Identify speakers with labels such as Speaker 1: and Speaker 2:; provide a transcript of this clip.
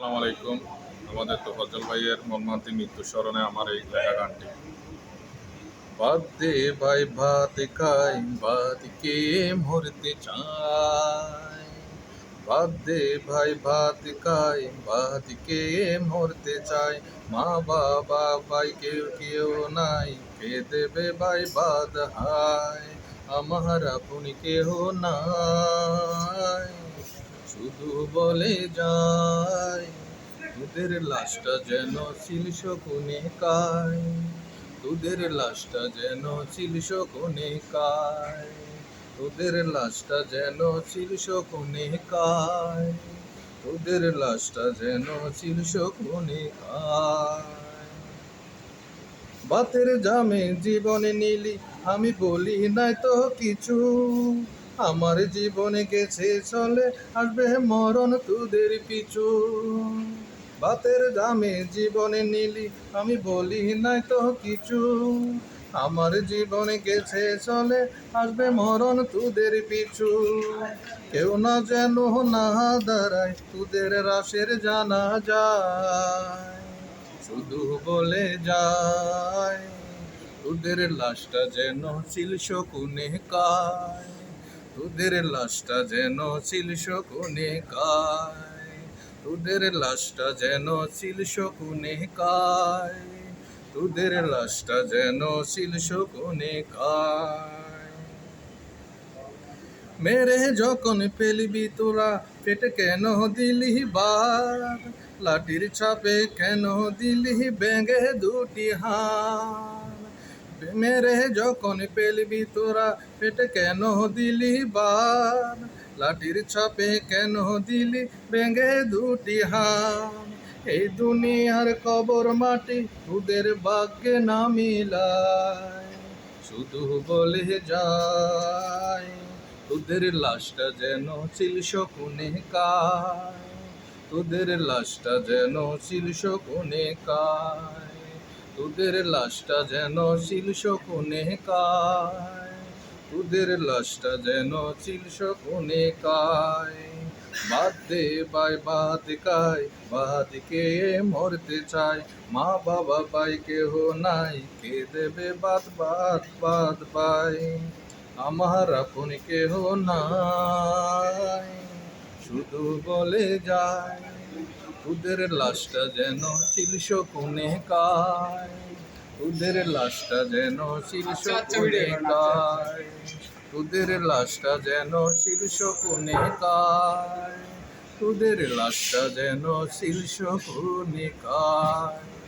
Speaker 1: আসসালামু আলাইকুম। আমাদের তো ফজল ভাইয়ের মর্মান্তি মৃত্যু স্মরণে আমার এই লেখা গানটি। বাদ দে ভাই ভাত খাই ভাত কে মরতে চাই বাদ দে ভাই ভাত খাই ভাত কে মরতে চাই মা বাবা ভাই, কেউ কেউ নাই, কে দেবে ভাই, বাদ হায়? আমার আপনি কেহ নাই। শুধু বলে যায় তোদের লাশটা যেন ছিল শকুনে কায় তোদের লাশটা যেন ছিল শকুনে কায় তোদের লাশটা যেন ছিল শকুনে কায় তোদের লাশটা যেন ছিল শকুনে কায়। বাতের জামে জীবনে নিলি, আমি বলি নাই তো কিছু। আমার জীবনে গেছে, চলে আসবে মরণ তোদের পিছু। বাতের দামে জীবনে নিলি, আমি বলি নাই তো কিছু। আমার জীবনে গেছে, চলে আসবে মরণ তোদের পিছু। কেউ না যেন না দাঁড়ায়, তোদের রাশের জানা যায়। শুধু বলে যায়, তোদের লাশটা যেন ছিল শকুনে কায়। তোদের লাশটা যেন ছিল শকুনে কায়। তোদের লাশটা যেন ছিল শকুনে কায়। তোদের লাশটা যেন ছিল শকুনে কায়। মেরে যখন পেলিবি তোরা, পেটে কেন দিলি বার লাঠির ছাপে কেন দিলি ব্যাঙে দুটি হাত? মেরে যখন পেলবি তোরা, পেটে কেন দিলি বার লাঠির ছাপে কেন দিলি ব্যাঙে দুটি হাত এই দুনিয়ার কবর মাটি তোদের ভাগ্যে না মিলায় শুধু বলে যায় তোদের লাশটা যেন ছিল শকুনে কায়। তোদের লাশটা যেন ছিল শকুনে কায়। তোদের লাশটা যেন ছিল শকুনে কায়। তোদের লাশটা যেন ছিল শকুনে কায়। বাদ দে বাই বাদ কায় বাদ কে মরতে চায়। মা বাবা বাই কেহ নাই, কে দেবে বাদ বাদ বাদ বাই আমার আপন কেহ নাই, শুধু বলে যায়। তোদের লাশটা যেন শীর্ষ কোনে কায়। তোদের লাশটা যেন শীর্ষ কোনে কায়। তোদের লাশটা যেন শীর্ষ কোনে কায়। তোদের লাশটা যেন শীর্ষ কোনে কায়।